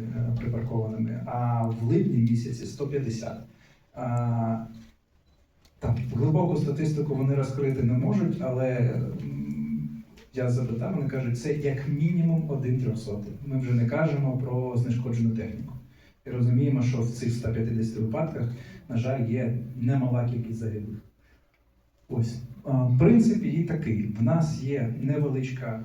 е, припаркованими, а в липні місяці 150. А, там глибоку статистику вони розкрити не можуть, але я запитав, вони кажуть, це як мінімум один трьохсотий. Ми вже не кажемо про знешкоджену техніку. І розуміємо, що в цих 150 випадках, на жаль, є немала кількість загиблих. Ось. Принцип її такий: в нас є невеличка,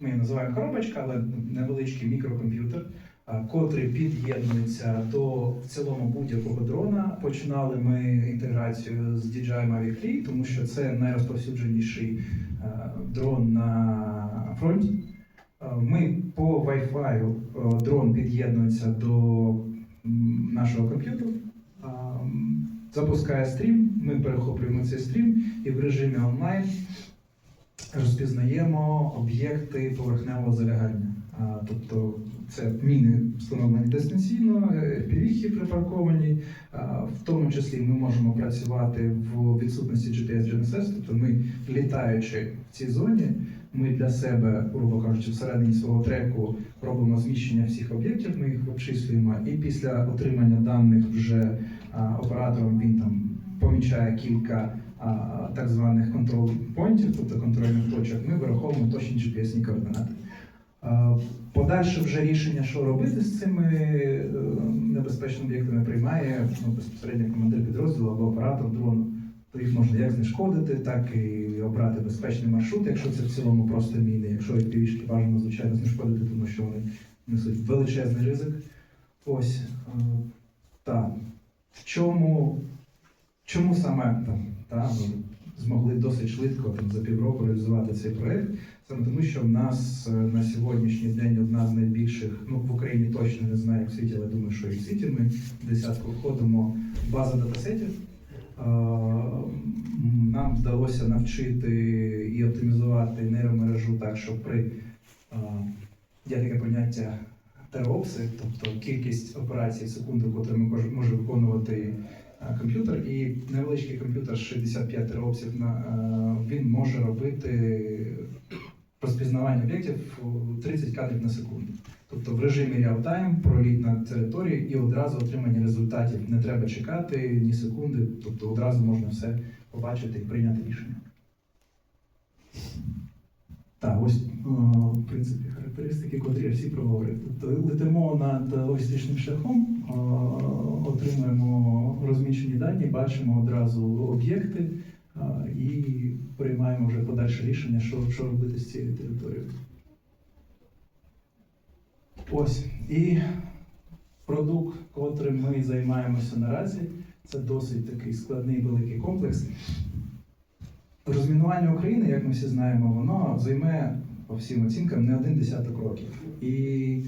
ми її називаємо коробочка, але невеличкий мікрокомп'ютер, а, котрий під'єднується до в цілому будь-якого дрона. Починали ми інтеграцію з DJI Mavic 3, тому що це найрозповсюдженіший е, дрон на фронті. Е, Ми по Wi-Fi е, дрон під'єднується до нашого комп'ютеру, запускає стрім. Ми перехоплюємо цей стрім і в режимі онлайн розпізнаємо об'єкти поверхневого залягання. Тобто це міни встановлені дистанційно, півіхи припарковані. В тому числі ми можемо працювати в відсутності GPS GNSS, тобто ми літаючи в цій зоні, ми для себе, грубо кажучи, всередині свого треку робимо зміщення всіх об'єктів, ми їх обчислюємо, і після отримання даних вже оператором він там помічає кілька так званих контрол поінтів, тобто контрольних точок, ми вираховуємо точні GPS-ні координати. Подальше вже рішення, що робити з цими е, небезпечними об'єктами, приймає ну, безпосередньо командир підрозділу або оператор дрону. То їх можна як знешкодити, так і обрати безпечний маршрут, якщо це в цілому просто міни. Якщо півішки бажано, звичайно, знешкодити, тому що вони несуть величезний ризик. Ось е, так. В чому, чому саме там та, ми змогли досить швидко там, за півроку реалізувати цей проект? Саме тому, що в нас е, на сьогоднішній день одна з найбільших, ну в Україні точно не знаю, як в світі, але думаю, що і в світі ми десятку входимо база датасетів. Нам вдалося навчити і оптимізувати нейромережу так, що при є таке поняття теропси, тобто кількість операцій в секунду, котру ми може виконувати комп'ютер, і невеличкий комп'ютер з 65 теропсів на е, він може робити розпізнавання об'єктів 30 кадрів на секунду. Тобто в режимі реал-тайм проліт на території і одразу отримання результатів. Не треба чекати ні секунди, тобто одразу можна все побачити і прийняти рішення. Так, ось е, в принципі характеристики, котрі я всі проговорив. Тобто летимо над логістичним шляхом, отримуємо розміщені дані, бачимо одразу об'єкти і приймаємо вже подальше рішення, що, що робити з цією територією. Ось і продукт, котрим ми займаємося наразі, це досить такий складний великий комплекс. Розмінування України, як ми всі знаємо, воно займе по всім оцінкам не один десяток років. І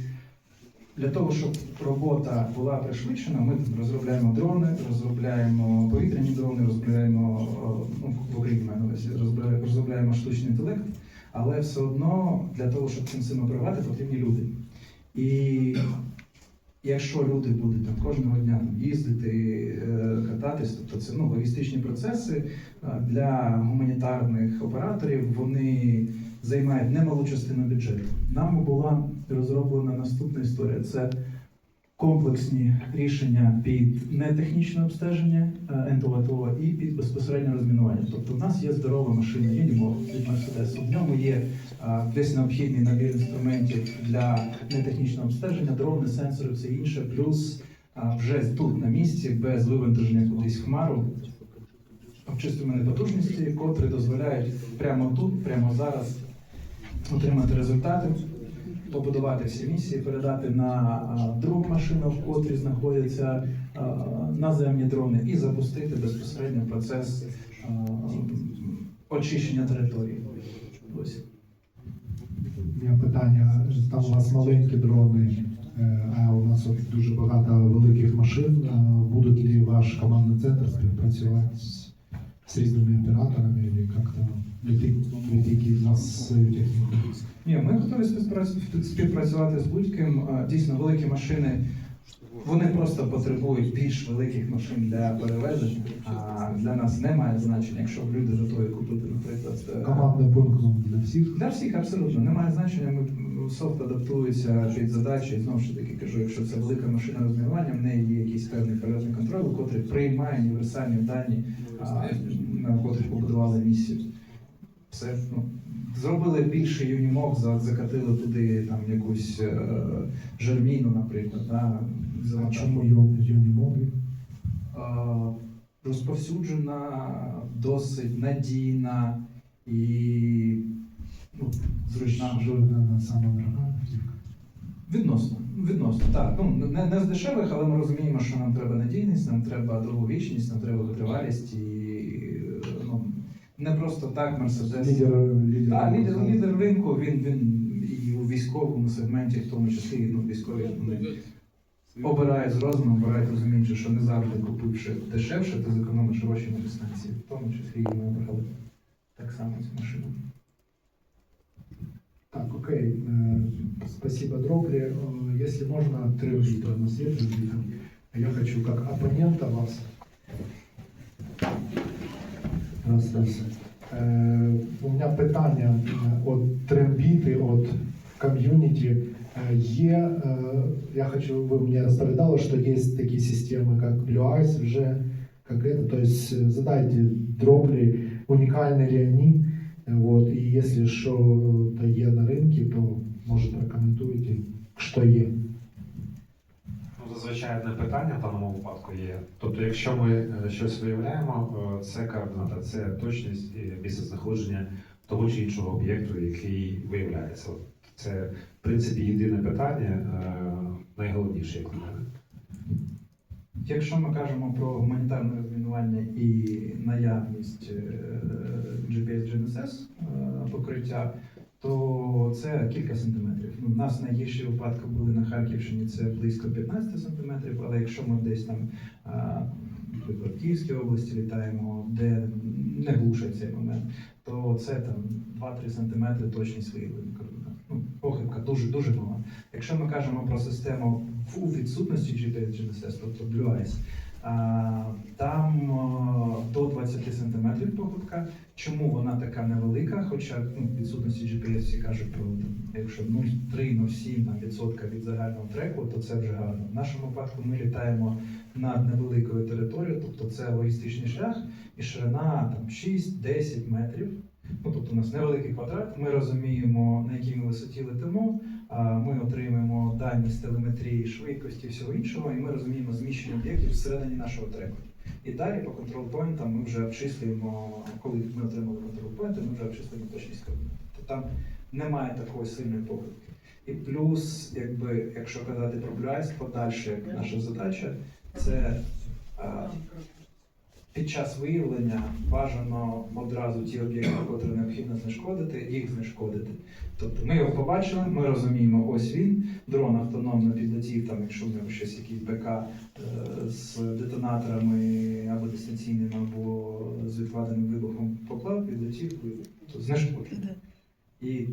для того, щоб робота була пришвидшена, ми розробляємо дрони, розробляємо повітряні дрони, розробляємо ну, в розробляємо- штучний інтелект, але все одно для того, щоб цим всім оперувати, потрібні люди. І якщо люди будуть там кожного дня їздити, е, кататись, тобто це ну, логістичні процеси для гуманітарних операторів, вони займають немалу частину бюджету. Нам була розроблена наступна історія: це комплексні рішення під нетехнічне обстеження е, НТО і під безпосереднє розмінування. Тобто, в нас є здорова машина Юнімо від Мерседесу. В ньому є а, весь необхідний набір інструментів для нетехнічного обстеження, дрони, сенсори, все інше, плюс вже тут на місці, без вивантаження кудись хмару, обчислювані потужності, котрі дозволяють прямо тут, прямо зараз отримати результати, побудувати всі місії, передати на а, другу машину, в котрій знаходяться наземні дрони, і запустити безпосередньо процес очищення території. Ось. Є питання, там у вас маленькі дрони, е, а у нас дуже багато великих машин. Буде ли ваш командний центр співпрацювати з, з різними операторами, или как-то ви нас техніку? Ні, ми готові співпрацю- співпрацювати з будь-ким. Дійсно, великі машини Вони просто потребують більш великих машин для перевезень. А для нас немає значення, якщо люди готові купити, наприклад. е, Командний пункт для всіх. Для всіх абсолютно немає значення. Ми софт адаптується під задачі. І знову ж таки кажу, якщо це велика машина розмінування, в неї є якийсь певний польотний контроль, котрий приймає універсальні дані, а, на котрих побудували місію. Все ну, зробили більше юнімок, за- закатили туди там якусь е, жерміну, наприклад. Да, А чому його юнімоги? Е, розповсюджена, досить надійна і ну, зручна. Жодна саме дорога. Відносно, відносно, так. Ну, не, не з дешевих, але ми розуміємо, що нам треба надійність, нам треба довговічність, нам треба витривалість і не просто так Мерседес. Лідер, лідер. Так, лідер, лідер ринку, він, він і у військовому сегменті, в тому числі ну, військові вони обирають з розумом, обирають розуміючи, що не завжди купивши дешевше, ти зекономиш гроші на дистанції. В тому числі і ми обрали так само цю машину. Так, окей. Э, Спасибо, Дробли. Э, Если можно, три бита. У нас есть. Я хочу как оппонента вас. Раз, раз. Е, у мене питання е, от трембіти, от ком'юніті. Е, Є, е, я хочу, ви мені розповідали, що є такі системи, як Blue Eyes вже, как это, то есть э, задайте дроблі, унікальні ли вони, Е, Вот, і якщо що то є на ринку, то може прокоментуйте, що є. Зазвичай одне питання в даному випадку є. Тобто, якщо ми е, щось виявляємо, е, це координата, це точність і місце знаходження того чи іншого об'єкту, який виявляється. Це, в принципі, єдине питання, е, найголовніше, як на мене. Якщо ми кажемо про гуманітарне розмінування і наявність е, GPS GNSS е, покриття, то це кілька сантиметрів. Ну, у нас найгірші випадки були на Харківщині, це близько 15 сантиметрів, але якщо ми десь там, в Київській області літаємо, де не глушать цей момент, то це там 2-3 сантиметри точність виявлення. Ну, похибка дуже дуже мала. Якщо ми кажемо про систему у відсутності GPS GNSS, тобто Blue Eyes, там до 20 см похибка. Чому вона така невелика? Хоча ну, відсутності GPS всі кажуть про якщо 0,3-0,7 там, відсотка від загального треку, то це вже гарно. В нашому випадку ми літаємо над невеликою територією, тобто це логістичний шлях і ширина там 6-10 метрів. Ну, тобто у нас невеликий квадрат, ми розуміємо, на якій ми висоті летимо, ми отримуємо дані з телеметрії, швидкості і всього іншого, і ми розуміємо зміщення об'єктів всередині нашого треку. І далі по контрол-поінтам ми вже обчислюємо, коли ми отримали контрол-поінти, ми вже обчислюємо точність координат. Тобто там немає такої сильної похибки. І плюс, якби, якщо казати про Blue подальша як наша задача, це під час виявлення бажано одразу ті об'єкти, котрі необхідно знешкодити, їх знешкодити. Тобто ми його побачили, ми розуміємо, ось він, дрон автономно підлетів, там, якщо в нього щось якийсь БК е, з детонаторами або дистанційним, або з відкладеним вибухом поклав, підлетів. Тобто знешкодив. І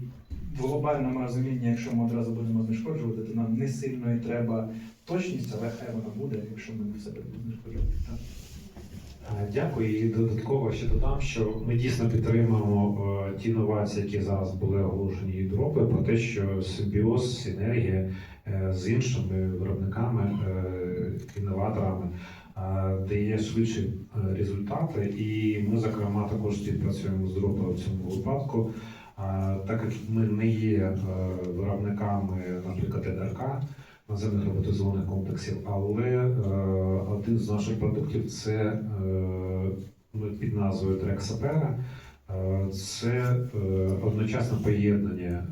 в глобальному розумінні, якщо ми одразу будемо знешкоджувати, то нам не сильно і треба точність, але хай вона буде, якщо ми в себе будемо знешкоджувати. Е, Дякую. І додатково ще додам, що ми дійсно підтримуємо е, ті новації, які зараз були оголошені і дропи, про те, що симбіоз, синергія е, з іншими виробниками, інноваторами дає швидші результати. І ми, зокрема, також співпрацюємо з дропом в цьому випадку. Так як ми не є виробниками, наприклад, НРК, наземних роботизованих комплексів, але е, один з наших продуктів це е, під назвою Трек Сапера. Е, це одночасне поєднання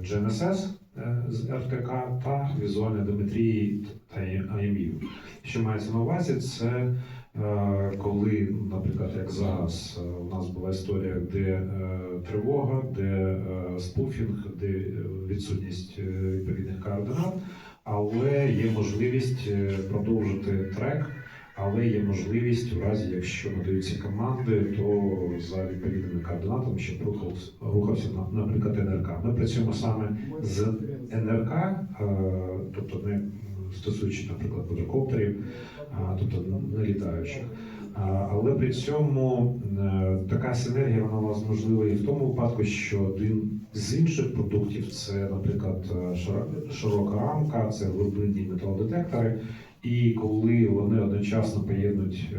GNSS з РТК та візуальної дометрії та IMU. Що мається на увазі, це коли, наприклад, як зараз е, у нас була історія, де е, тривога, де е, спуфінг, де е, відсутність е, відповідних координат але є можливість е, продовжити трек, але є можливість, в разі якщо надаються команди, то за відповідними координатами, щоб рухався, на- наприклад, НРК. Ми працюємо саме з НРК, е, тобто не стосуючи, наприклад, квадрокоптерів, тобто літаючих. Але при цьому е, така синергія вона у вас можлива і в тому випадку, що один з інших продуктів це, наприклад, е, широка рамка, це глибинні металодетектори. І коли вони одночасно поєднують е,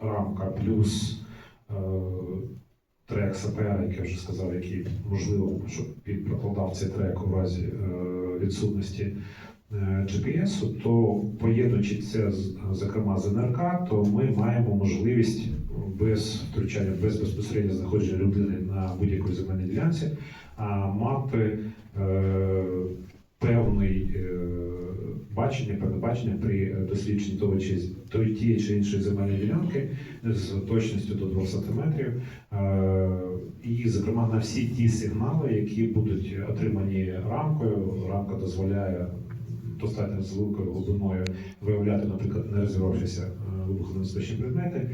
рамка плюс трек СПА, як я вже сказав, який можливо, щоб він прокладав цей трек у разі відсутності GPS, то поєднуючи це зокрема з НРК, то ми маємо можливість без втручання, без безпосередньо знаходження людини на будь-якій земельній ділянці, а мати е, певний е, бачення, певне бачення при дослідженні того чи тієї чи іншої земельної ділянки з точністю до 2 см. Е, І, зокрема, на всі ті сигнали, які будуть отримані рамкою, рамка дозволяє достатньо з великою глибиною виявляти, наприклад, не розірвавшися е, вибухонебезпечні предмети.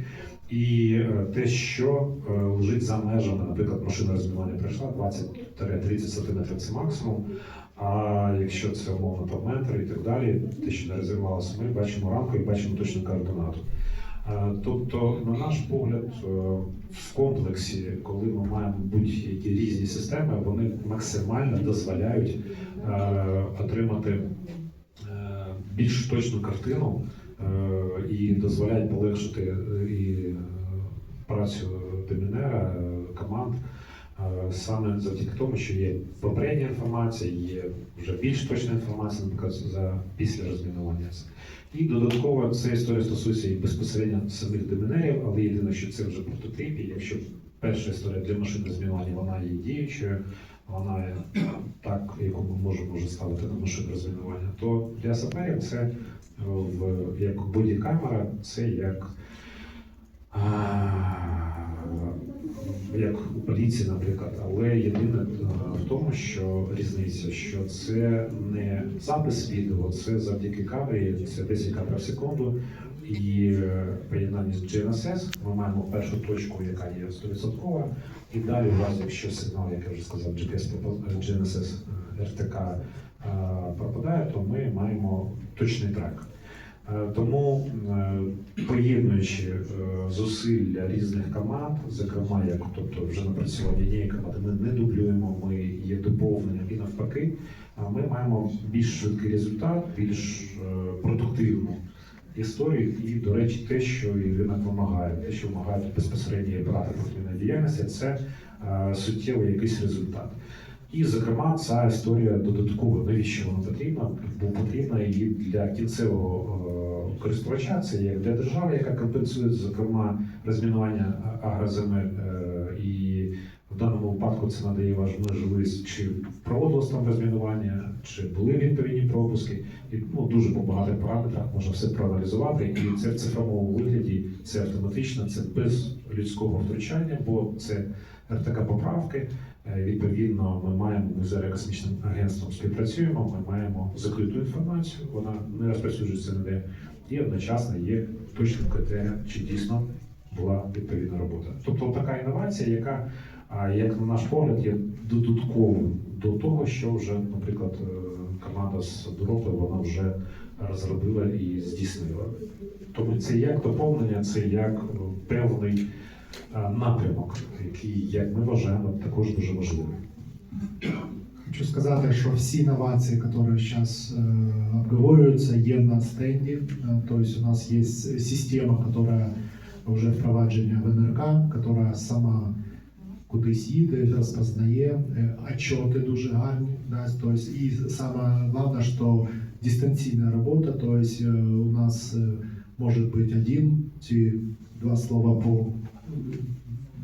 І е, те, що е, лежить за межами, наприклад, машина розмінування пройшла 20-30 см це максимум. А якщо це умовно там метр і так далі, те, що не розірвалося, ми бачимо рамку і бачимо точну координату. Тобто, на наш погляд, в комплексі, коли ми маємо будь-які різні системи, вони максимально дозволяють отримати більш точну картину е, і дозволяють полегшити е, і е, працю демінера, е, команд. Саме завдяки тому, що є попередня інформація, є вже більш точна інформація, наприклад, за після розмінування. І додатково ця історія стосується і безпосередньо самих демінерів, але єдине, що це вже прототип, і якщо перша історія для машин розмінування вона є діючою, вона так, яку ми можемо вже ставити на машину розмінування, то для саперів це е, в як бодікамера, це як. а, Як у поліції, наприклад, але єдине е, в тому, що різниця, що це не запис відео, це завдяки камері, це 10 кадрів в секунду. І е, поєднання з GNSS ми маємо першу точку, яка є 100%, і далі, у разі, якщо сигнал, як я вже сказав, GPS е, GNSS е, RTK пропадає, то ми маємо точний трек. Тому, поєднуючи зусилля різних команд, зокрема, як тобто вже напрацювання однієї команди, ми не дублюємо, ми є доповненням і навпаки, ми маємо більш швидкий результат, більш продуктивну історію. І, до речі, те, що і ринок вимагає, те, що вимагають безпосередньо оператор протимінної діяльності, це е, суттєвий якийсь результат. І, зокрема, ця історія додаткова. Навіщо вона потрібна? Бо потрібна і для кінцевого е, користувача, це як для держави, яка компенсує, зокрема, розмінування а- агроземель. е, даному випадку це надає важ- можливість, чи проводилось там розмінування, чи були відповідні пропуски. І ну, дуже по багатих параметрах можна все проаналізувати. І це в цифровому вигляді, це автоматично, це без людського втручання, бо це РТК поправки. Е, Відповідно, ми маємо ми з аерокосмічним агентством співпрацюємо. Ми маємо закриту інформацію, вона не розповсюджується ніде, і одночасно є точним критерієм, чи дійсно була відповідна робота. Тобто така інновація, яка, як на наш погляд, є додатковим до того, що вже, наприклад, е, команда з Доропи вона вже розробила і здійснила. Тому це як доповнення, це як е, певний е, напрямок, який, як ми вважаємо, також дуже важливий. Хочу сказати, що всі інновації, які зараз обговорюються, є на стенді. То есть у нас є система, яка вже впроваджена в НРК, яка сама кудись їде, розпознає Е, отчоти дуже гарні. Да? То есть, і саме головне, що дистанційна робота, то есть е, у нас е, може бути один чи два слова по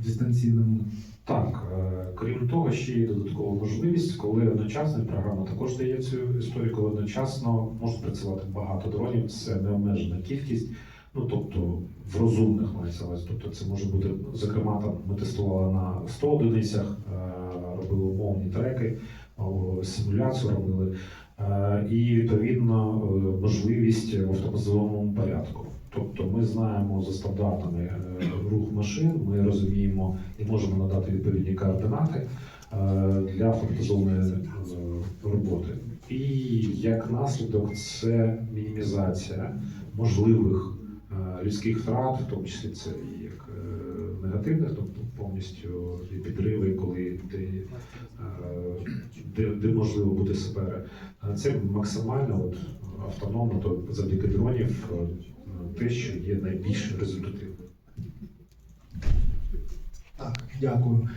дистанційному Так, крім того, ще є додаткова можливість, коли одночасно програма також дає цю історію, коли одночасно можуть працювати багато дронів, це необмежена кількість. Ну тобто в розумних мається. Тобто це може бути, зокрема, там ми тестували на 100 одиницях, е, робили умовні треки, симуляцію робили, е, і відповідно е, можливість в автоматизованому порядку. Тобто ми знаємо за стандартами е, рух машин, ми розуміємо і можемо надати відповідні координати е, для автоматизованої е, роботи. І як наслідок це мінімізація можливих е, людських втрат, в тому числі це як е, негативних, тобто повністю і підриви, коли де, е, де, де можливо бути себе. Це максимально от, автономно, то завдяки дронів е, те, що є найбільш результативним. Так, дякую.